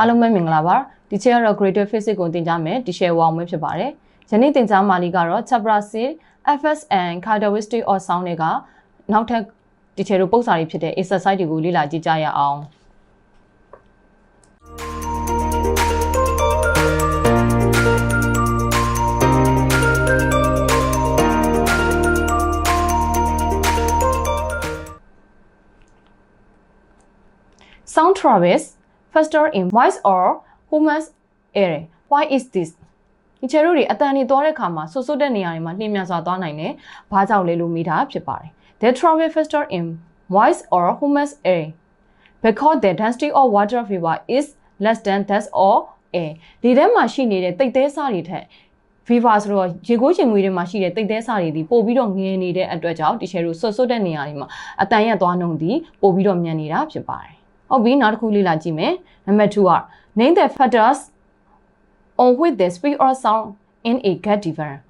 အားလုံးပဲမင်္ဂလာပါဒီချက်ကတော့ Greater Physics ကိုသင်ကြားမယ်ဒီ share ဝအောင်မဖြစ်ပါတယ်ယနေ့သင်ကြားမှာလေးကတော့ Chapter 6 FSN Characteristic of Sound တွေကနောက်ထပ်ဒီချက်တို့ပုံစံတွေဖြစ်တဲ့ exercise တွေကိုလေ့လာကြည့်ကြရအောင် Sound travels faster in voice or humans air. Why is this? ဒီချေတို့တွေအတန်တွေသွားတဲ့ခါမှာဆွတ်ဆွတ်တဲ့နေရာတွေမှာနှင်းမြန်စွာသွားနိုင်တယ်။ဘာကြောင့်လဲလို့မိတာဖြစ်ပါတယ်။ They travel faster in voice or humans air because the density of water vapor is less than that of air. ဒီထဲမှာရှိနေတဲ့တိတ်သေးစာတွေထက် vapor ဆိုတော့ရေကိုးချိန်ငွေတွေမှာရှိတဲ့တိတ်သေးစာတွေဒီပို့ပြီးတော့ငင်းနေတဲ့အတွက်ကြောင့်ဒီချေတို့ဆွတ်ဆွတ်တဲ့နေရာတွေမှာအတန်ရက်သွားနှုံသည်ပို့ပြီးတော့မြန်နေတာဖြစ်ပါတယ်။ ဟုတ်ပြီနောက်တစ်ခုလေ့လာကြည့်မယ်နံပါတ်2က name the factors on which the speed or sound in a gut different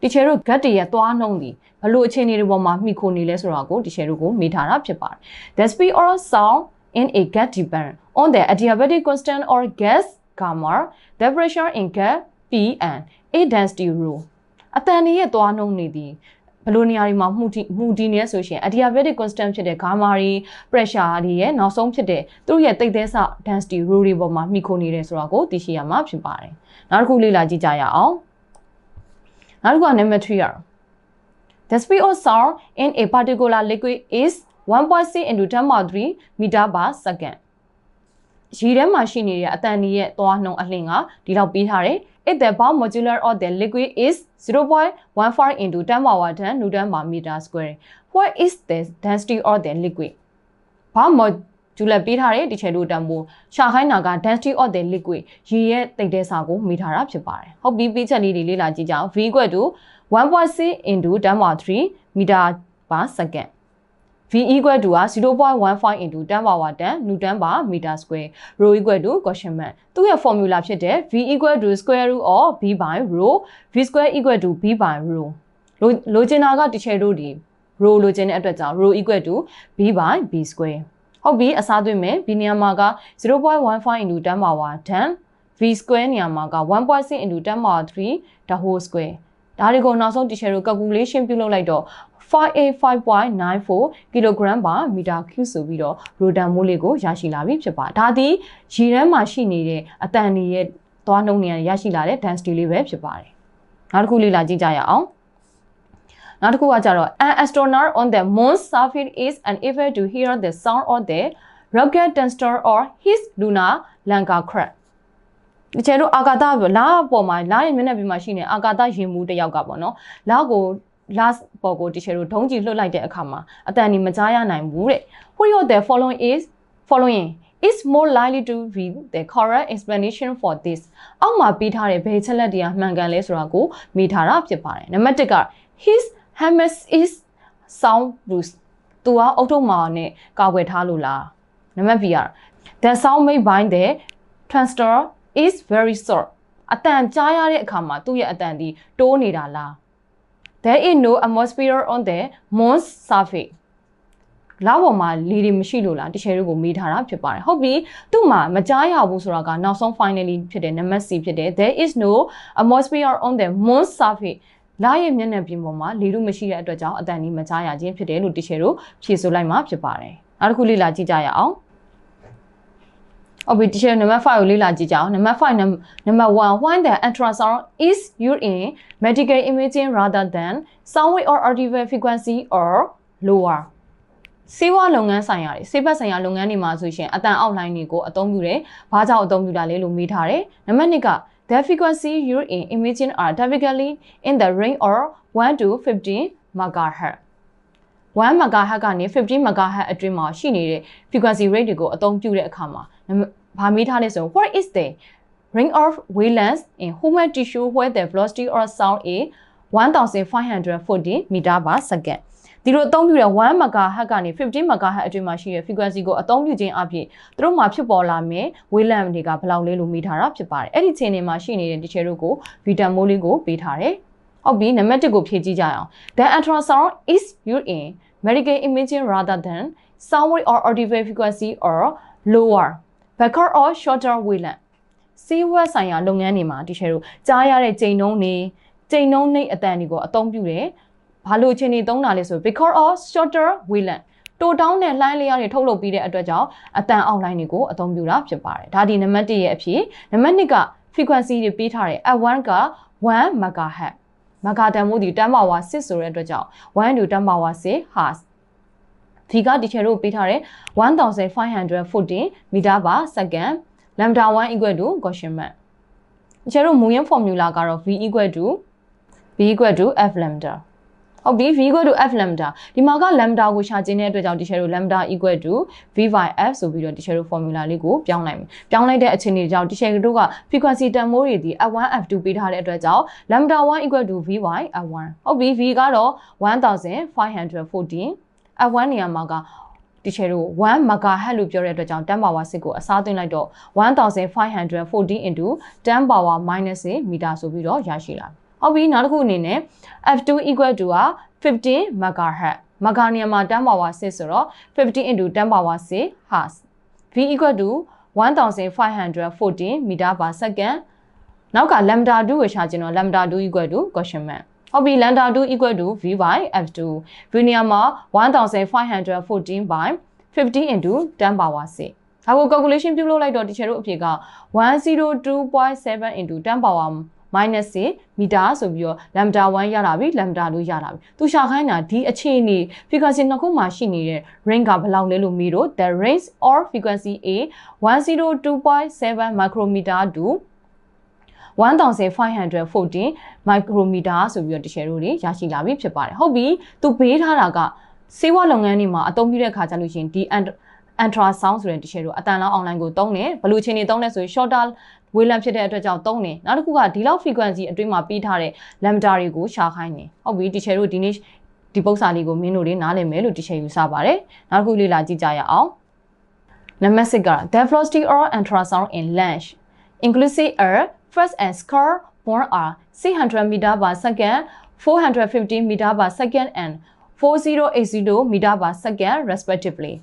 ဒီချေတို့ gut တွေရဲ့သွားနှုံးသည်ဘလို့အခြေအနေတွေပေါ်မှာမှီခိုနေလဲဆိုတာကိုဒီချေတို့ကိုမေးထားတာဖြစ်ပါတယ် the speed or sound in a gut depend on the adiabatic constant or gas gamma the pressure in gut p and a density rule အတန်တွေရဲ့သွားနှုံးနေသည် ဘယ်လိုနေရာတွေမှာမှုတီမှုတီနေဆိုရှင် adiabatic constant ဖြစ်တဲ့ gamma တွေ pressure တွေရဲ့နောက်ဆုံးဖြစ်တဲ့သူတို့ရဲ့တိတ်သေးစ density rule တွေပေါ်မှာမှီခိုနေတယ်ဆိုတာကိုသိရှိရမှာဖြစ်ပါတယ်နောက်တစ်ခုလေ့လာကြည့်ကြရအောင်နောက်တစ်ခုက number 3ရအောင် The speed of sound in a particular liquid is 1.6 into 10 power 3 meter per second ရေထဲမှာရှိနေတဲ့အတန်ကြီးရဲ့သွားနှုန်းအလင်းကဒီလောက်ပြီးထားတယ် if the bound modular of the liquid is 0.15 into 10 power 10 newton per meter square what is the density of the liquid bound modular ပြီးထားတဲ့ဒီချေတို့တန်ဖိုးရှာခိုင်းတာက density of the liquid ရေရဲ့တိတ်တဲ့စာကိုမိထားတာဖြစ်ပါတယ်ဟုတ်ပြီပြီးချက်လေးတွေလေ့လာကြည့်ကြအောင် v equal to 1.6 into 10 power 3 meter per second v equal to 0.15 into 10 power 10 newton per meter square rho equal to Gaussian man သူ့ရဲ့ formula ဖြစ်တဲ့ v equal to square root of b by rho v square equal to b by rho လိုလိုချင်တာကတစ်ချက်တို့ဒီ rho လိုချင်တဲ့အတွက်ကြောင့် rho equal to b by b square ဟုတ်ပြီအစားသွင်းမယ်ဒီနေရာမှာက0.15 into 10 power 10 v square နေရာမှာက1.6 into 10 power 3 the whole square ဒါတွေကိုနောက်ဆုံး teacher တို့ calculation ပြုလုပ်လိုက်တော့ 585.94 kg per meter cube ဆိုပြီးတော့ rotan မိုးလေးကိုရရှိလာပြီဖြစ်ပါဒါသည်ရေထဲမှာရှိနေတဲ့အတန်တွေရဲ့သွားနှုံးနေရရှိလာတဲ့ density လေးပဲဖြစ်ပါတယ်နောက်တစ်ခုလေ့လာကြည့်ကြရအောင်နောက်တစ်ခုကကြတော့ an astronaut on the moon's surface is unable to hear the sound of the rocket tensor or his lunar lander craft တကယ်တော့အာကာသပြောလာပေါ်မှာလာရဲ့မျက်နှာပြင်မှာရှိနေအာကာသရင်မှုတစ်ယောက်ကပေါ့နော်လာကို last ပေါ်ကိုတကယ်တော့ဒုံးကြီးလွှတ်လိုက်တဲ့အခါမှာအတန်ဒီမကြားရနိုင်ဘူးတဲ့ What you the following is following is more likely to be the correct explanation for this အောက်မှာပေးထားတဲ့ဘယ်ချက်လက်တွေကမှန်ကန်လဲဆိုတာကိုမိထားတာဖြစ်ပါတယ်နံပါတ်1က his helmet is sound proof သူကအုတ်ထုပ်မာနဲ့ကာကွယ်ထားလို့လားနံပါတ် B က the sound made by the transistor is very short အတန်ကြားရတဲ့အခါမှာသူ့ရဲ့အတန်ဒီတိုးနေတာလား there is no atmosphere on the moon's surface လောက်ပေါ်မှာလေတွေမရှိလို့လားတချယ်တို့ကိုမေးထားတာဖြစ်ပါတယ်ဟုတ်ပြီသူ့မှာမကြားရဘူးဆိုတာကနောက်ဆုံး finally ဖြစ်တဲ့ number C ဖြစ်တယ် there is no atmosphere on the moon's surface လာရဲ့မျက်နှာပြင်ပေါ်မှာလေတို့မရှိတဲ့အတွက်ကြောင့်အတန်ကြီးမကြားရခြင်းဖြစ်တယ်လို့တချယ်တို့ဖြေဆိုလိုက်မှာဖြစ်ပါတယ်နောက်တစ်ခုလေ့လာကြည့်ကြရအောင် ဟုတ်ပြီ teacher number 5ကိုလေ့လာကြည့်ကြအောင် number 5 number 1 when the ultrasound is used in medical imaging rather than sound wave or audible frequency or lower စေဝါလုပ်ငန်းဆိုင်ရာတွေစေဘက်ဆိုင်ရာလုပ်ငန်းတွေမှာဆိုရှင်အတန်အောက်လိုင်းတွေကိုအသုံးပြုတယ်။ဘာကြောင့်အသုံးပြုတာလဲလို့မေးထားတယ်။နံပါတ်2က the frequency used in imaging are typically in the range of 1 to 15 MHz 1 MHz ကနေ15 MHz အတွင်းမှာရှိနေတဲ့ frequency rate တွေကိုအသုံးပြုတဲ့အခါမှာ ဘာမေးထားလဲဆိုရင် what is the ring of wavelength in human tissue where the velocity of sound is 1540 meter per second ဒီလိုအသုံးပြုတဲ့1 MHz ကနေ15 MHz အတွင်းမှာရှိတဲ့ frequency ကိုအသုံးပြုခြင်းအပြင်သူတို့မှာဖြစ်ပေါ်လာမယ့် wavelength တွေကဘယ်လောက်လဲလို့မေးထားတာဖြစ်ပါတယ်အဲ့ဒီချိန်တွေမှာရှိနေတဲ့ teacher တို့ကို vitamin မိုးလေးကိုပေးထားတယ်ဟုတ်ပြီနံပါတ်1ကိုဖြည့်ကြည့်ကြအောင် the ultrasound is used in medical imaging rather than sound wave or audible frequency or lower Backer or shorter wavelength စီးဝက်ဆိုင်ရာလုပ်ငန်းတွေမှာဒီချေတို့ကြားရတဲ့ချိန်နှုန်းတွေချိန်နှုန်းနှိပ်အတန်တွေကိုအသုံးပြုတယ်။ဘာလို့အချိန်တွေသုံးတာလဲဆို because of shorter wavelength တိုတောင်းတဲ့လှိုင်းလေးရတွေထုတ်လုပ်ပြီးတဲ့အတွက်ကြောင့်အတန်အောက်လိုင်းတွေကိုအသုံးပြုတာဖြစ်ပါတယ်။ဒါဒီနံပါတ်1ရဲ့အဖြစ်နံပါတ်2က frequency တွေပေးထားတယ် f1 က1 megahertz မဂါတန်မှုဒီ10 power 6ဆိုတဲ့အတွက်ကြောင့်1 to 10 power 6 hertz ဒီကဒီချေတို့ပေးထားတယ်1514 meter per second lambda 1 equal to Gaussian map ဒီချေတို့မူရင်း formula ကတော့ v equal to v equal to f lambda ဟုတ်ပြီ v equal to f lambda ဒီမှာက lambda ကိုရှာခြင်းတဲ့အတွက်ကြောင့်ဒီချေတို့ lambda equal to v by f ဆိုပြီးတော့ဒီချေတို့ formula လေးကိုပြောင်းလိုက်မယ်ပြောင်းလိုက်တဲ့အခြေအနေကြောင့်ဒီချေတို့က frequency တန်မိုးတွေဒီ f1 f2 ပေးထားတဲ့အတွက်ကြောင့် lambda 1 equal to v by f1 ဟုတ်ပြီ v ကတော့1514 f1 နေရာမှာကဒီချေတို့1 megahertz လို့ပြောတဲ့အတွက်ကြောင့်10 power 6ကိုအစားသွင်းလိုက်တော့1514 into 10 power -6 meter ဆိုပြီးတော့ရရှိလာဟုတ်ပြီနောက်တစ်ခုအနေနဲ့ f2 equal to က15 megahertz မဂါနီယမှာ10 power 6ဆိုတော့15 into 10 power 6 hertz v equal to 1514 meter per second နောက်က lambda 2ကိုရှာခြင်းတော့ lambda 2 equal to Gaussian map ဟုတ်ပြီ lambda 2 equal to v by f2 v နေရာမှာ1514 by 50 into 10 power 6ဒါကို calculation ပြုလုပ်လိုက်တော့ဒီချေတို့အဖြေက102.7 into 10 power minus 6မီတာဆိုပြီးတော့ lambda 1ရလာပြီ lambda 2ရလာပြီသူရှာခိုင်းတာဒီအခြေအနေ frequency နှစ်ခုမှာရှိနေတဲ့ range ကဘယ်လောက်လဲလို့မေးတော့ the range or frequency a 102.7 micrometer to 1514 micrometer ဆိုပြီးတော့တချယ်တို့တွေရရှိလာပြီဖြစ်ပါတယ်ဟုတ်ပြီသူပေးထားတာကစေဝလုပ်ငန်းတွေမှာအသုံးပြုတဲ့ခါကျလို့ရှိရင်ဒီ ultrasound ဆိုတဲ့တချယ်တို့အတန်လောင်း online ကိုသုံးတယ်ဘယ်လိုချင်းတွေသုံးလဲဆိုရင် shorter ဝေးလံဖြစ်တဲ့အတွက်ကြောင့်သုံးတယ်နောက်တစ်ခုကဒီလောက် frequency အတွင်းမှာပေးထားတဲ့ lambda တွေကိုရှာခိုင်းတယ်ဟုတ်ပြီတချယ်တို့ဒီနေ့ဒီပု္ပ္ပစာလေးကိုမင်းတို့တွေနားလည်မယ်လို့တချယ်ယူဆပါတယ်နောက်တစ်ခုလေ့လာကြည့်ကြရအောင်နံပါတ်6က the velocity or ultrasound in length inclusive air first and scar born are 600 meter per second, 450 meter per second and 4080 meter per second respectively.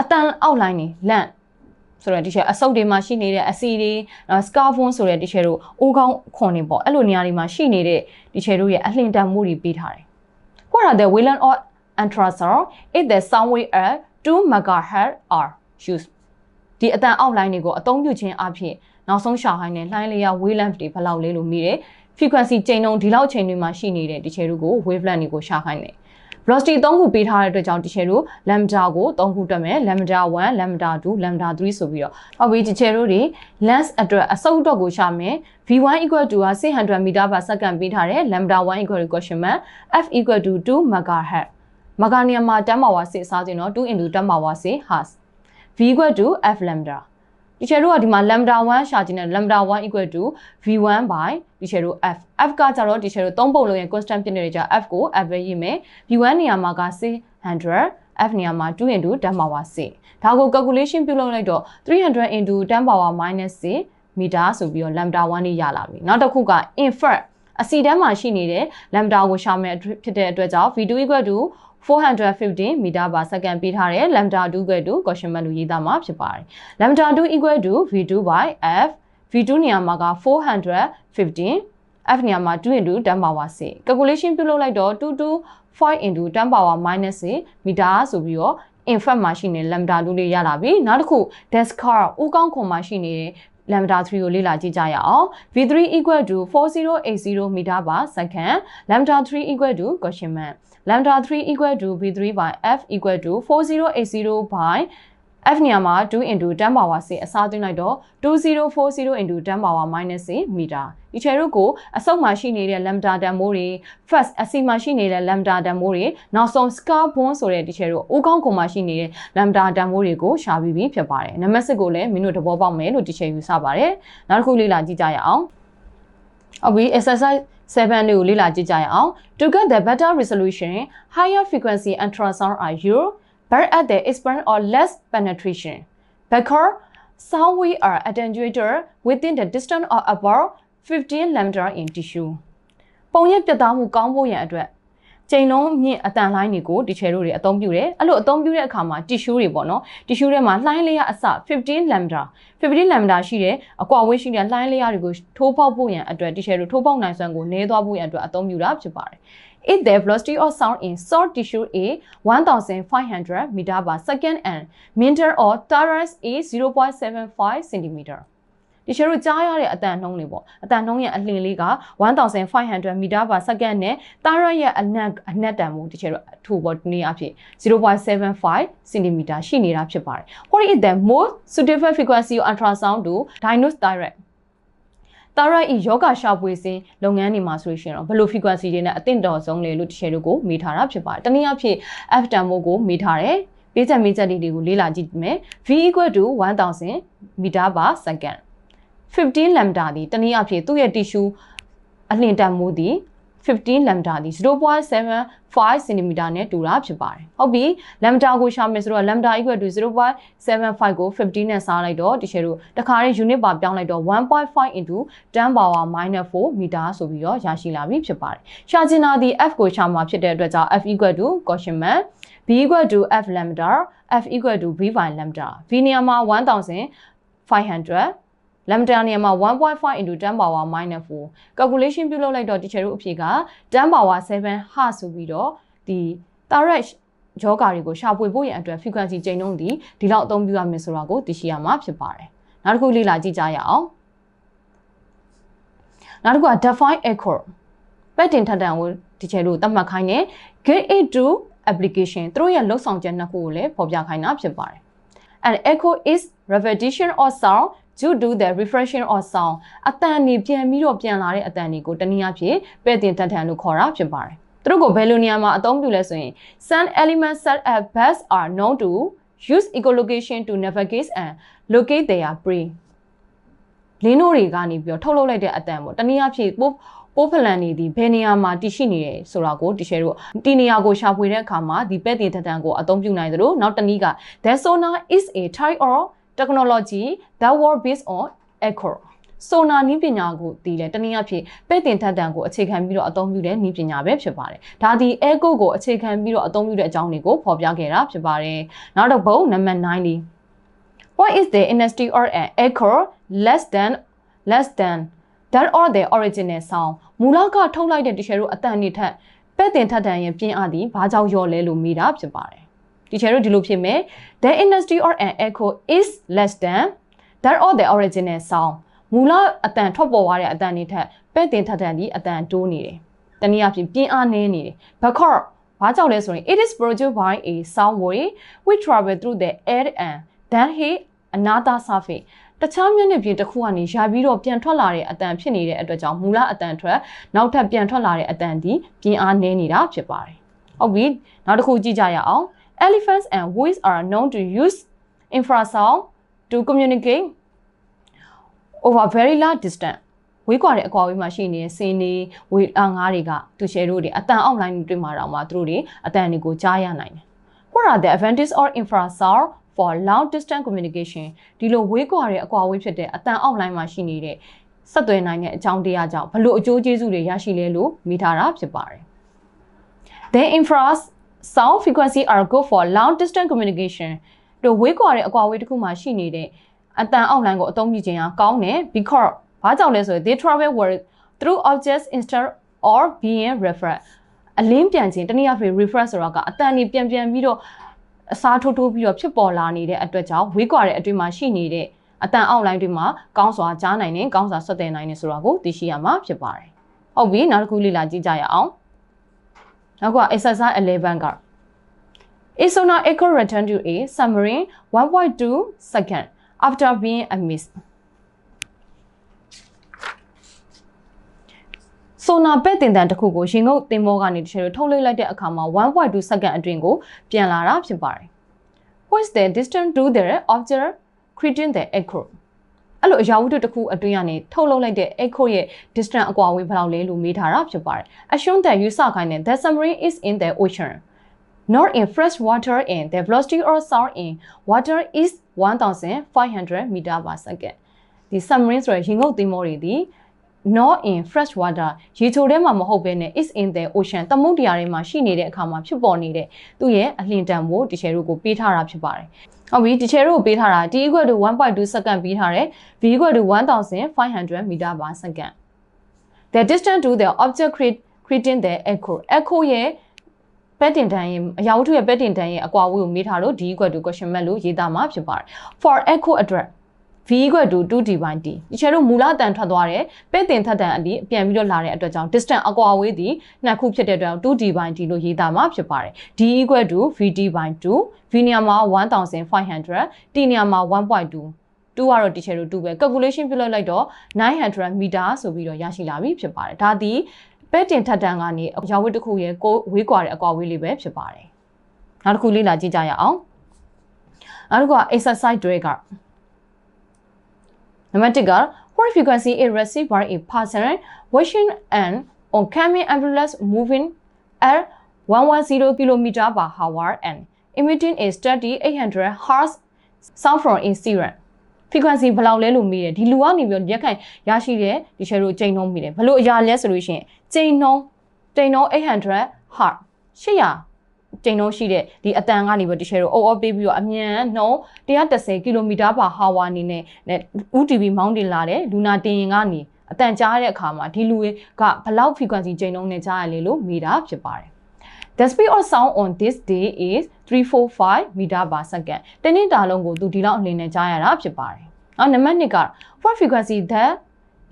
အတန်အောက်လိုင်းနေလန့်ဆိုတော့ဒီချက်အဆုပ်တွေမှာရှိနေတဲ့အစီတွေ scarfon ဆိုတဲ့ဒီချက်တို့အိုးကောင်းခွန်နေပေါ့အဲ့လိုနေရာတွေမှာရှိနေတဲ့ဒီချက်တို့ရဲ့အလှင်တန်မှုတွေပေးထားတယ်။ What are the Wayland or ultrasound if the sound wave at 2 MHz are used ဒီအတန်အောက်လိုင်းတွေကိုအသုံးပြုခြင်းအပြင် နောက်ဆုံးရှာဟိုင်းနဲ့လှိုင်းလျာ wavelength တွေဘယ်လောက်လဲလို့မိတယ် frequency ချိန်နှုန်းဒီလောက်ချိန်တွေမှာရှိနေတဲ့ဒီချေတို့ကို wavelength တွေကိုရှာခိုင်းတယ် velocity 3ခုပေးထားတဲ့အတွက်ကြောင့်ဒီချေတို့ lambda ကို3ခုတွက်မယ် lambda 1 lambda 2 lambda 3ဆိုပြီးတော့ဟုတ်ပြီဒီချေတို့တွေ length အတွက်အစုပ်အတွက်ကိုရှာမယ် v1 equal to က600 meter per second ပေးထားတယ် lambda 1 equal to question mark f equal to 2 megahertz မဂါနီယမှာ10 power 6စားခြင်းတော့2 into 10 power 6 hertz v equal to f lambda ဒီချေတို့ကဒီမှာ lambda 1ရှာခြင်းနဲ့ lambda 1 equal to v1 by ဒီချေတို့ f f ကကြတော့ဒီချေတို့သုံးပုံလုံးရဲ့ constant ဖြစ်နေတဲ့ကြ f ကို f ပဲရေးမယ် v1 နေရာမှာက600 f နေရာမှာ2 into 10 power 6ဒါကို calculation ပြုလုပ်လိုက်တော့300 into 10 power minus 6မီတာဆိုပြီးတော့ lambda 1นี่ရလာပြီနောက်တစ်ခုက invert အစီတန်းမှာရှိနေတဲ့ lambda ကိုရှာမယ်ဖြစ်တဲ့အတွက်ကြောင့် v2 equal to 415 meter per second ပေးထားတယ် lambda 2 equal to question mark လို့ရေးသားမှာဖြစ်ပါတယ် lambda 2 equal to v2 by f v2 နေရာမှာက415 f နေရာမှာ2 into 10 power 6 calculation ပြုလုပ်လိုက်တော့225 into 10 power minus 6 meter ဆိုပြီးတော့ infant မှာရှိနေ lambda 2လေးရလာပြီနောက်တစ်ခု descar ဦးကောင်းခွန်မှာရှိနေတဲ့ lambda 3ကိုလေ့လာကြည့်ကြရအောင် v3 equal to 4080 meter per second lambda 3 equal to question mark lambda 3 equal to v3 by f equal to 4080 by f နေရာမှာ2 into 10 power 6အစားသွင်းလိုက်တော့2040 into 10 power minus 6မီတာဒီချေတို့ကိုအစုပ်မှာရှိနေတဲ့ lambda တန်မိုးတွေ first အစီမှာရှိနေတဲ့ lambda တန်မိုးတွေနောက်ဆုံး scar bond ဆိုတဲ့ဒီချေတို့အိုးကောင်းကုံမှာရှိနေတဲ့ lambda တန်မိုးတွေကိုရှာပြီးပြီဖြစ်ပါတယ်နံပါတ်6ကိုလည်းမင်းတို့သဘောပေါက်မယ်လို့ဒီချေယူဆပါတယ်နောက်တစ်ခုလေ့လာကြည့်ကြရအောင်ဟုတ်ပြီ exercise 7လေးကိုလေ့လာကြည့်ကြရအောင် to get the better resolution higher frequency ultrasound are used but at the expense or less penetration because sound waves are attenuated within the distance of about 15 lambda in tissue ပုံရိပ်ပြတ်သားမှုကောင်းဖို့ရန်အတွက် ချိန်လုံးမြင့်အတန်လိုင်းတွေကိုဒီချယ်တို့တွေအသုံးပြုတယ်အဲ့လိုအသုံးပြုတဲ့အခါမှာ tissue တွေပေါ့နော် tissue ထဲမှာလှိုင်းလေးရအစ15 lambda 15 lambda ရှိတယ်အကွာဝေးရှိတဲ့လှိုင်းလေးရတွေကိုထိုးပေါက်ဖို့ရန်အတွက်ဒီချယ်တို့ထိုးပေါက်နိုင်စွမ်းကိုနည်းသွားဖို့ရန်အတွက်အသုံးပြုတာဖြစ်ပါတယ် If the velocity of sound in soft tissue is 1500 meter per second and meter or torus is 0.75 centimeter ဒီချေတို့ကြားရတဲ့အတန်နှုံးလေးပေါ့အတန်နှုံးရဲ့အလျင်လေးက1500 meter per second နဲ့တာရရဲ့အနက်အနက်တန်မှုဒီချေတို့အထူပေါ့ဒီနေ့အဖြစ်0.75 cm ရှိနေတာဖြစ်ပါတယ် What is the most suitable frequency of ultrasound to diagnose direct တာရဤယောဂရှာပွေစဉ်လုပ်ငန်းတွေမှာဆိုလို့ရှိရင်တော့ဘယ်လို frequency တွေနဲ့အသင့်တော်ဆုံးလဲလို့ဒီချေတို့ကိုမေးထားတာဖြစ်ပါတယ်တနည်းအားဖြင့် f တန်မို့ကိုမေးထားတယ်ပေးချက်မေးချက်တွေကိုလေ့လာကြည့်မယ် v equal to 1000 meter per second 15 lambda ဒီတနည်းအားဖြင့်သူ့ရဲ့ tissue အလျင်တန်မှုသည်15 lambda ဒီ0.75 cm နဲ့တူတာဖြစ်ပါတယ်။ဟုတ်ပြီ lambda ကိုရှာမယ်ဆိုတော့ lambda equal to 0.75ကို15နဲ့စားလိုက်တော့ဒီချေတို့တခါရေး unit ပါပြောင်းလိုက်တော့1.5 into 10 power minus 4 meter ဆိုပြီးတော့ရရှိလာပြီဖြစ်ပါတယ်။ရှာချင်တာဒီ f ကိုရှာမှာဖြစ်တဲ့အတွက်ကြောင့် f equal to caution mark b equal to f lambda f equal to v by lambda v နေရာမှာ1500 lambda နေရာမှာ1.5 into 10 power minus 4 calculation ပြုလုပ်လိုက်တော့ teacher တို့အဖြေက10 power 7 ha ဆိုပြီးတော့ဒီ direct ယောဂါတွေကိုရှာဖွေဖို့ရန်အတွက် frequency ချိန်နှုန်းဒီဒီလောက်အသုံးပြုရမယ်ဆိုတာကိုသိရှိရမှာဖြစ်ပါတယ်။နောက်တစ်ခုလေ့လာကြည့်ကြရအောင်။နောက်တစ်ခုက define echo ပဲ့တင်ထက်တန်ကိုဒီချေလို့သတ်မှတ်ခိုင်းတယ် get it to application သူတို့ရဲ့လုံဆောင်ချက်နှစ်ခုကိုလည်းဖော်ပြခိုင်းတာဖြစ်ပါတယ်။ and echo is repetition or sound due to the refreshing of sound အတန်နေပြန်ပြီးတော့ပြန်လာတဲ့အတန်တွေကိုတနည်းအားဖြင့်ပဲ့တင်ထက်ထန်လို့ခေါ်တာဖြစ်ပါတယ်။သူတို့ကိုဘယ်လိုနေရာမှာအသုံးပြုလဲဆိုရင် sound elements such as bass are known to use echolocation to navigate and locate their prey လင်းတို့တွေကနေပြီးတော့ထုတ်လုပ်လိုက်တဲ့အတန်ပေါ့တနည်းအားဖြင့်ပိုးပိုးဖလန်နေဒီဘယ်နေရာမှာတည်ရှိနေတယ်ဆိုတာကိုတရှယ်တို့ဒီနေရာကိုရှာဖွေတဲ့အခါမှာဒီပဲ့တင်ထက်တန်ကိုအသုံးပြုနိုင်သလိုနောက်တနည်းက the sonar is a type of technology that work based on echo ဆိုနာနီးပညာကိုတည်တယ်တနည်းအားဖြင့်ပဲ့တင်ထက်တန်ကိုအခြေခံပြီးတော့အသုံးပြုတဲ့နီးပညာပဲဖြစ်ပါတယ်။ဒါဒီ echo ကိုအခြေခံပြီးတော့အသုံးပြုတဲ့အကြောင်းတွေကိုဖော်ပြခဲ့တာဖြစ်ပါတယ်။နောက်တော့ဘုံနံပါတ်9လေး What is the intensity or an echo less than less than that or the original sound မူလကထုတ်လိုက်တဲ့တ share တို့အတန်နေထက်ပဲ့တင်ထက်တန်ရဲ့ပြင်းအားသည်ဘာကြောင့်လျော့လဲလို့မေးတာဖြစ်ပါတယ်။ teacher တို့ဒီလိုဖြစ်မယ် the intensity or an echo is less than that or the original sound မူလအတန်ထွက်ပေါ်သွားတဲ့အတန်တွေထက်ပဲ့တင်ထက်တန်ဒီအတန်တိုးနေတယ်။တနည်းအားဖြင့်ပြင်းအားနည်းနေတယ်။ because ဘာကြောင့်လဲဆိုရင် it is produced by a sound wave which travel through the air and then hit another surface တခြားမျက်နှာပြင်တစ်ခုကနေရာပြီးတော့ပြန်ထွက်လာတဲ့အတန်ဖြစ်နေတဲ့အတွက်ကြောင့်မူလအတန်ထွက်နောက်ထပ်ပြန်ထွက်လာတဲ့အတန်ဒီပြင်းအားနည်းနေတာဖြစ်ပါတယ်။ဟုတ်ပြီနောက်တစ်ခုကြည့်ကြရအောင် Elephants and whales are known to use infrasound to communicate over very large distance ဝေးကွာတဲ့အကွာဝေးမှာရှိနေတဲ့စင်းနေဝေအာငါးတွေကသူရှယ်တို့တွေအတန်အောက်လိုင်းတွေမှာတော့မှသူတို့တွေအတန်တွေကိုကြားရနိုင်တယ် What are the advantages of infrasound for long distance communication ဒီလိုဝေးကွာတဲ့အကွာဝေးဖြစ်တဲ့အတန်အောက်လိုင်းမှာရှိနေတဲ့ဆက်သွယ်နိုင်တဲ့အကြောင်းတရားကြောင့်ဘလို့အကျိုးကျေးဇူးတွေရရှိလဲလို့မိထားတာဖြစ်ပါတယ် The infrasound frequency are good for long distance communication တို့ဝေးကွာတဲ့အကွာဝေးတစ်ခုမှာရှိနေတဲ့အတန်အောက်လိုင်းကိုအသုံးပြုခြင်းဟာကောင်းတယ် because ဘာကြောင့်လဲဆိုရင် they travel word through objects instead or being referred အလင်းပြန်ခြင်းတနည်းအားဖြင့် refer ဆိုတာကအတန်ကြီးပြန်ပြန်ပြီးတော့အစားထိုးထိုးပြီးတော့ဖြစ်ပေါ်လာနေတဲ့အတွက်ကြောင့်ဝေးကွာတဲ့အတွင်းမှာရှိနေတဲ့အတန်အောက်လိုင်းတွေမှာကောင်းစွာကြားနိုင်တယ်ကောင်းစွာဆက်သွယ်နိုင်တယ်ဆိုတာကိုသိရှိရမှာဖြစ်ပါတယ်ဟုတ်ပြီနောက်တစ်ခုလေ့လာကြည့်ကြရအောင် နောက်က exercise 11က A sonar echo return to a submarine 1.2 second after being a miss ဆိုနာပဲ့တင်တန်တစ်ခုကိုရင်ငုတ်တင်မောကနေတချို့ထုတ်လွှတ်လိုက်တဲ့အခါမှာ1.2 second အတွင်းကိုပြန်လာတာဖြစ်ပါတယ်။ What is the distance to the object creating the echo အဲ့လိုအရာဝတ္ထုတစ်ခုအတွင်းကနေထုတ်လုပ်လိုက်တဲ့ echo ရဲ့ distance အကွာအဝေးဘယ်လောက်လဲလို့မေးထားတာဖြစ်ပါတယ်။ Assume that you saw kind the submarine is in the ocean not in fresh water and the velocity of sound in water is 1500 meter per second ဒီ submarine ဆိုရယ်ရင်ငုတ်သင်္ဘောတွေဒီ not in fresh water ရေချိုထဲမှာမဟုတ်ဘဲနဲ့ is in the ocean သမုဒ္ဒရာထဲမှာရှိနေတဲ့အခါမှာဖြစ်ပေါ်နေတဲ့သူ့ရဲ့အလျင်တန်ကိုဒီချယ်တို့ကိုပေးထားတာဖြစ်ပါတယ် ဟုတ်ပြီဒီချယ်တို့ကိုပေးထားတာ t equal to 1.2 second ပေးထားတယ် v equal to 1500 meter per second the distance to the object creating the echo echo ရဲ့ပဲတင်တန်းရဲ့အရာဝတ္ထုရဲ့ပဲတင်တန်းရဲ့အကွာအဝေးကိုမေးထားလို့ d equal to question mark လို့ရေးသားမှာဖြစ်ပါတယ် for echo address v equal to 2d by t ဒီချေတို့မူလတန်ထွက်သွားတယ်ပဲတင်ထက်တန်အပြီးပြန်ပြီးတော့လာတဲ့အတွက်ကြောင့် distance အကွာအဝေးဒီနှစ်ခုဖြစ်တဲ့အတွက် 2d by t လို့ရေးသားမှာဖြစ်ပါတယ် d equal to vd by 2 v နေရာမှာ1500 t နေရာမှာ1.2 2ကတော့ဒီချေတို့2ပဲ calculation ပြုလုပ်လိုက်တော့900 meter ဆိုပြီးတော့ရရှိလာပြီဖြစ်ပါတယ်ဒါဒီပဲတင်ထက်တန်ကနေရာဝတ်တစ်ခုရဲ့ကိုဝေးကွာတဲ့အကွာဝေးလေးပဲဖြစ်ပါတယ်နောက်တစ်ခုလေးလာကြည့်ကြရအောင်နောက်တစ်ခုက exercise တွေက နံပါတ်1က what frequency is received by a person watching an oncoming ambulance moving at 110 km per hour and emitting a steady 800 Hz sound from a siren frequency ဘယ်လောက်လဲလို့မေးတယ်ဒီလူကနေပြီးရက်ခိုင်ရရှိတဲ့ဒီ share ကိုချိန်နှုံးမိတယ်ဘယ်လိုအရာလဲဆိုလို့ရှိရင်ချိန်နှုံးချိန်နှုံး800 Hz 800 ချိန်နှုန်းရှိတဲ့ဒီအတန်ကနေပြီးတ share ကို over ပေးပြီးတော့အမြန်နှုန်း130 km per hour အနေနဲ့ UTV မောင်းတင်လာတဲ့လူနာတင်ရင်ကနေအတန်ကြားတဲ့အခါမှာဒီလူကဘလောက် frequency ချိန်နှုန်းနဲ့ကြားရလဲလို့မေးတာဖြစ်ပါတယ် The speed of sound on this day is 345 meter per second တနင်္တာလုံးကိုသူဒီလောက်အလင်းနဲ့ကြားရတာဖြစ်ပါတယ်။နောက်နံပါတ်2က what frequency that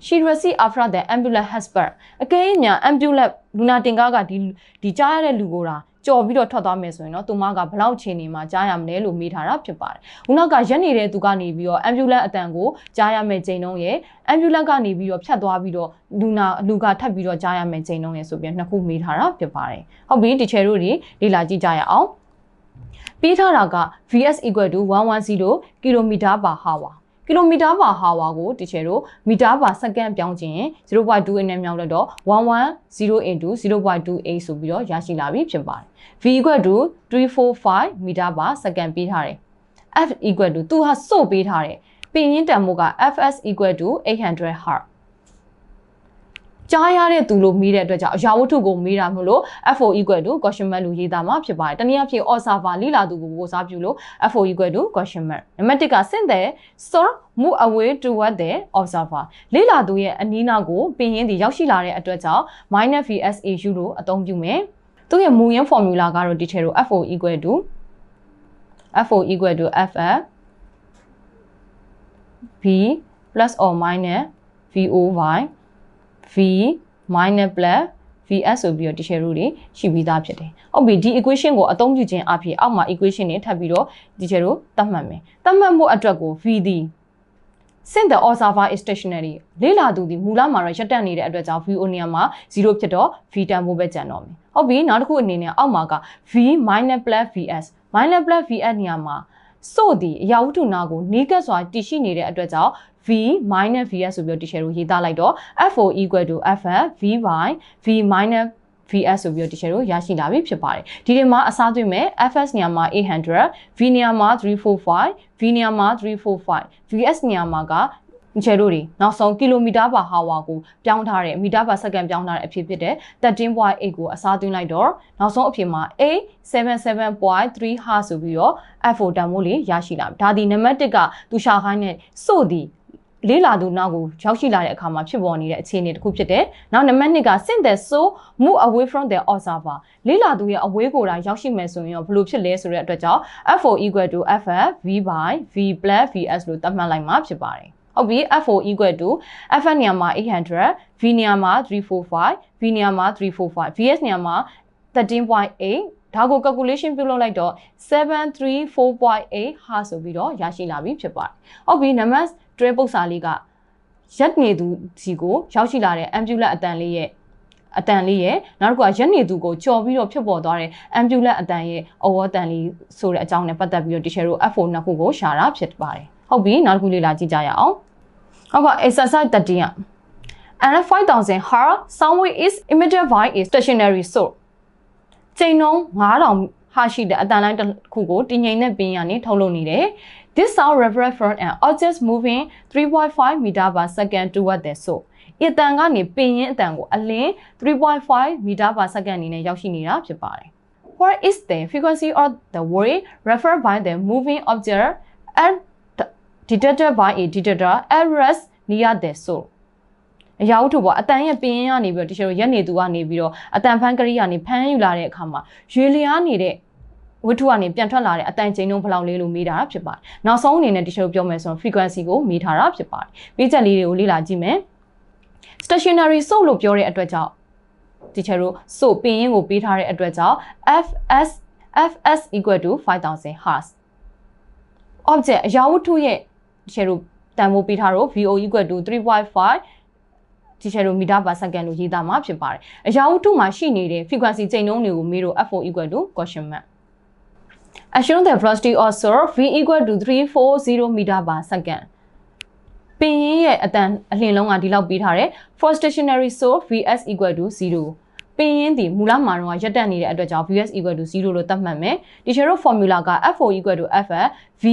she received after the ambulance has birth အကယ်၍ညာ ambulance လူနာတင်ကားကဒီဒီကြားရတဲ့လူကိုတာ ကြော်ပြီးတော့ထွက်သွားမယ်ဆိုရင်တော့သူမကဘလောက်ချိန်နေမှာကြားရမလဲလို့မေးထားတာဖြစ်ပါတယ်။ခုနကရက်နေတဲ့သူကနေပြီးတော့ ambulance အတန်ကိုကြားရမယ်ချိန်နှုန်းရဲ့ ambulance ကနေပြီးတော့ဖြတ်သွားပြီးတော့လူနာလူကထပ်ပြီးတော့ကြားရမယ်ချိန်နှုန်းရဲ့ဆိုပြီးနှစ်ခုမေးထားတာဖြစ်ပါတယ်။ဟုတ်ပြီဒီချယ်တို့တွေလေ့လာကြည့်ကြရအောင်။ပေးထားတာက vs equal to 110 km per hour ကီလိုမီတာပါဟာဝါကိုတချေတို့မီတာပါစက္ကန့်ပြောင်းခြင်း0.2နဲ့မြောက်လိုက်တော့110 into 0.28ဆိုပြီးတော့ရရှိလာပြီဖြစ်ပါတယ်။ v equal to 345မီတာပါစက္ကန့်ပေးထားတယ်။ f equal to သူဟာစို့ပေးထားတယ်။ပင်ရင်းတန်မိုးက fs equal to 800 Hz ကြားရတဲ့သူလို့မေးတဲ့အတွက်ကြောင့်အရာဝတ္ထုကိုမေးတာမလို့ FO equal to question mark လို့ရေးသားမှာဖြစ်ပါတယ်။တနည်းအားဖြင့် observer လိလာသူကိုကိုစားပြုလို့ FO equal to question mark ။နံပါတ်1က send the source move away toward the observer လိလာသူရဲ့အနီးနားကိုပင်ရင်းဒီရောက်ရှိလာတဲ့အတွက်ကြောင့် -VSAU လို့အသုံးပြုမယ်။သူ့ရဲ့မူရင်း formula ကတော့ဒီထဲလို့ FO equal to FO equal to FF V plus or minus VO by v minus plus vs ဆိုပြီးတော့ teacher rule တွေရှိပြီးသားဖြစ်တယ်။ဟုတ်ပြီဒီ equation ကိုအသုံးပြုခြင်းအဖြစ်အောက်မှာ equation တွေထပ်ပြီးတော့ teacher တို့သတ်မှတ်မယ်။သတ်မှတ်မှုအတွက်ကို v ဒီ since the observer is stationary လေ့လာသူဒီမူလမှာတော့ရပ်တန့်နေတဲ့အတွက်ကြောင့် v o နေရာမှာ0ဖြစ်တော့ v တန်ဖို့ပဲကျန်တော့မယ်။ဟုတ်ပြီနောက်တစ်ခုအနေနဲ့အောက်မှာက v minus plus vs minus plus vs နေရာမှာစို့ဒီအရာဝတ္ထုနာကိုနီးကပ်စွာတည်ရှိနေတဲ့အတွက်ကြောင့် v minus vs ဆိုပြီးတော့ teacher တို့ရေးသားလိုက်တော့ fo equal to ff v by v minus vs ဆိုပြီးတော့ teacher တို့ရရှိလာပြီဖြစ်ပါတယ်ဒီထဲမှာအစားသွင်းမယ် fs နေရာမှာ800 v နေရာမှာ345 v နေရာမှာ345 vs နေရာမှာကချေတို့တွေနောက်ဆုံးကီလိုမီတာပါဟာဝါကိုပြောင်းထားတယ်မီတာပါစက္ကန့်ပြောင်းထားတဲ့အဖြစ်ဖြစ်တဲ့13.8ကိုအစားသွင်းလိုက်တော့နောက်ဆုံးအဖြစ်မှာ A 77.3 Hz ဆိုပြီးတော့ F4 တန်မိုးလေးရရှိလာဒါဒီနံပါတ်1ကသူရှာခိုင်းတဲ့စို့ဒီ လေးလာသူနောက်ကိုရောက်ရှိလာတဲ့အခါမှာဖြစ်ပေါ်နေတဲ့အခြေအနေတစ်ခုဖြစ်တယ်။နောက်နံပါတ်2က since the so move away from the observer လေးလာသူရဲ့အဝေးကိုယ်တိုင်ရောက်ရှိမယ်ဆိုရင်ရောဘယ်လိုဖြစ်လဲဆိုတဲ့အတွက်ကြောင့် F4 equal to FF V by V plus VS လို့သတ်မှတ်လိုက်မှာဖြစ်ပါတယ်။ဟုတ်ပြီ F4 equal to FF နေရာမှာ800 V နေရာမှာ345 V နေရာမှာ345 VS နေရာမှာ13.8ဒါကို calculation ပြုလုပ်လိုက်တော့734.8 Hz ဆိုပြီးတော့ရရှိလာပြီဖြစ်ပါတယ်။ဟုတ်ပြီနံပါ တ်တွဲပုတ်စာလေးကရက်နေသူစီကိုရောက်ရှိလာတဲ့ ambulance အတန်လေးရဲ့အတန်လေးရဲ့နောက်တစ်ခုကရက်နေသူကိုကြော်ပြီးတော့ဖြစ်ပေါ်သွားတဲ့ ambulance အတန်ရဲ့အဝေါ်တန်လေးဆိုတဲ့အကြောင်းနဲ့ပတ်သက်ပြီးတော့ teacher တို့ F4 နှစ်ခုကိုရှာတာဖြစ်ပါတယ်ဟုတ်ပြီနောက်တစ်ခုလေးလာကြည့်ကြရအောင်ဟုတ်ကဲ့ exercise 13 and 5000 Hz sound wave is emitted by a stationary source ချိန်နှုန်း9000ဟာရှိတဲ့အတန်လိုင်းတစ်ခုကိုတည်ငြိမ်တဲ့ပင်ရနေထုတ်လုပ်နေတယ် This sound refers from an object moving 3.5 meter per second toward the source. အတန်ကနေပင်ရင်အတန်ကိုအလင်း3.5 meter per second အနေနဲ့ရောက်ရှိနေတာဖြစ်ပါတယ် What is the frequency of the wave referred by the moving object and detected by a detector at rest near the source အရာဝတ္ထုပေါ့အတန်ရဲ့ပင်ရင်ကနေပြီးတော့တချို့ရက်နေသူကနေပြီးတော့အတန်ဖန်ကရိယာနေဖမ်းယူလာတဲ့အခါမှာရွေလျားနေတဲ့ ဝတ္ထုကနေပြန်ထွက်လာတဲ့အတန်ချိန်နှုန်းဘယ်လောက်လေးလို့မေးတာဖြစ်ပါတယ်။နောက်ဆုံးအနေနဲ့တချို့ပြောမယ်ဆိုရင် frequency ကိုမေးထားတာဖြစ်ပါတယ်။ပေးချက်လေးတွေကိုလေ့လာကြည့်မယ်။ stationary source လို့ပြောတဲ့အတွက်ကြောင့်ဒီချေတို့ source ပင်ရင်ကိုပေးထားတဲ့အတွက်ကြောင့် fs fs = 5000 Hz object အရာဝတ္ထုရဲ့ဒီချေတို့တန်ဖိုးပေးထားတော့ VO = 3.5ဒီချေတို့မီတာပါစက္ကန့်လို့ရေးသားမှာဖြစ်ပါတယ်။အရာဝတ္ထုမှာရှိနေတဲ့ frequency ချိန်နှုန်းတွေကိုမေးတော့ F4 = question mark assume the velocity of source v equal to 340 meter per second ပင်ရင်ရဲ့အတန်အလင်းလုံးကဒီလောက်ပေးထားတယ် for stationary source vs equal to 0ပင်ရင်ဒီမူလမှာတော့ရက်တက်နေတဲ့အတွက်ကြောင့် vs equal to 0လို့သတ်မှတ်မယ်ဒီချေတို့ formula က f4 equal to f v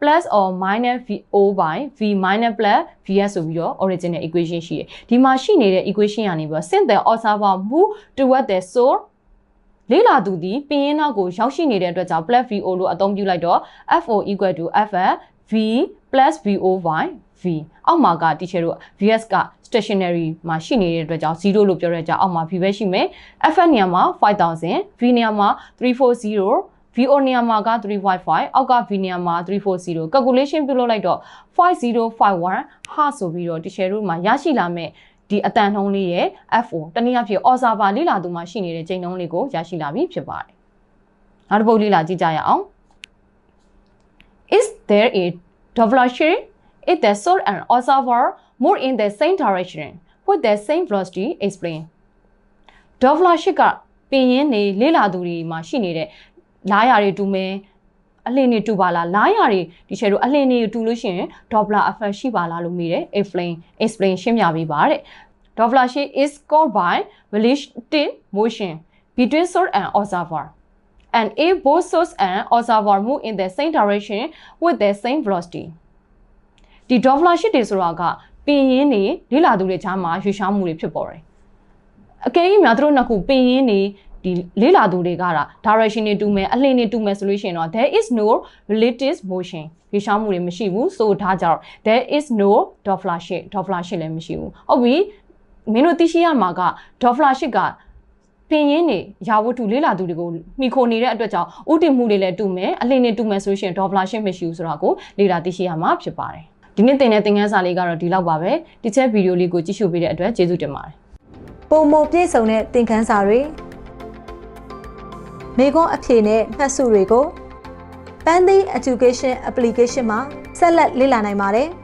plus or minus vo by v minus plus vs ဆိုပြီးတော့ original equation ရှိတယ်ဒီမှာရှိနေတဲ့ equation ကနေပြီးတော့ since the observer move toward the source လေးလာသူဒီပင်ရင်နောက်ကိုရောက်ရှိနေတဲ့အတွက်ကြောင့် plus VO လို့အသုံးပြုလိုက်တော့ FO equal to FF V plus VO by V အောက်မှာကတီချယ်တို့ VS က stationary မှာရှိနေတဲ့အတွက်ကြောင့်0လို့ပြောရတဲ့ကြောင့်အောက်မှာ V ပဲရှိမယ် FF နေရာမှာ5000 V နေရာမှာ340 VO နေရာမှာက355အောက်က V နေရာမှာ340 calculation ပြုလုပ်လိုက်တော့5051 ha ဆိုပြီးတော့တီချယ်တို့မှာရရှိလာမဲ့ ဒီအတန်နှုံးလေးရဲ့ FO တနည်းအားဖြင့် observer လေ့လာသူမှာရှိနေတဲ့ချိန်နှုန်းလေးကိုရရှိလာပြီဖြစ်ပါတယ်။နောက်တစ်ပုဒ်လေ့လာကြည့်ကြရအောင်။ Is there a Doppler shift if the source and observer move in the same direction with the same velocity explain Doppler shift ကပင်ရင်းနေလေ့လာသူတွေမှာရှိနေတဲ့လားယာတွေတူမယ် အလင်းတွေတူပါလားလားယာတွေဒီချေတို့အလင်းတွေတူလို့ရှိရင် Doppler effect ရှိပါလားလို့မေးတယ် explain explain ရှင်းပြပေးပါတဲ့ Doppler shift is caused by relative motion between source and observer and if both source and observer move in the same direction with the same velocity ဒီ Doppler shift တွေဆိုတာကပင်ရင်းနေလေ့လာသူတွေချားမှာရွှေ့ရှားမှုတွေဖြစ်ပေါ်တယ်အကယ်၍များသူတို့နှစ်ခုပင်ရင်းနေ ဒီလေးလာသူတွေကတာ direction တွေတူမယ်အလင်းတွေတူမယ်ဆိုလို့ရှိရင်တော့ there is no relative motion ရေရှောင်းမှုတွေမရှိဘူးဆိုထားကြတော့ there is no Doppler shift Doppler shift လည်းမရှိဘူးဟုတ်ပြီမင်းတို့သိရှိရမှာက Doppler shift ကပင်ရင်းနေရာဝတ္ထုလေးလာသူတွေကိုမိခိုနေတဲ့အတွက်ကြောင့်ဥတည်မှုတွေလည်းတူမယ်အလင်းတွေတူမယ်ဆိုလို့ရှိရင် Doppler shift မရှိဘူးဆိုတာကိုလေ့လာသိရှိရမှာဖြစ်ပါတယ်ဒီနေ့သင်တဲ့သင်ခန်းစာလေးကတော့ဒီလောက်ပါပဲဒီချက်ဗီဒီယိုလေးကိုကြည့်ရှုပေးတဲ့အတွက်ကျေးဇူးတင်ပါတယ်ပုံမပြည့်စုံတဲ့သင်ခန်းစာတွေ မိခွန်းအဖြေနဲ့မှတ်စုတွေကို Pandy Education Application မှာဆက်လက်လေ့လာနိုင်ပါတယ်။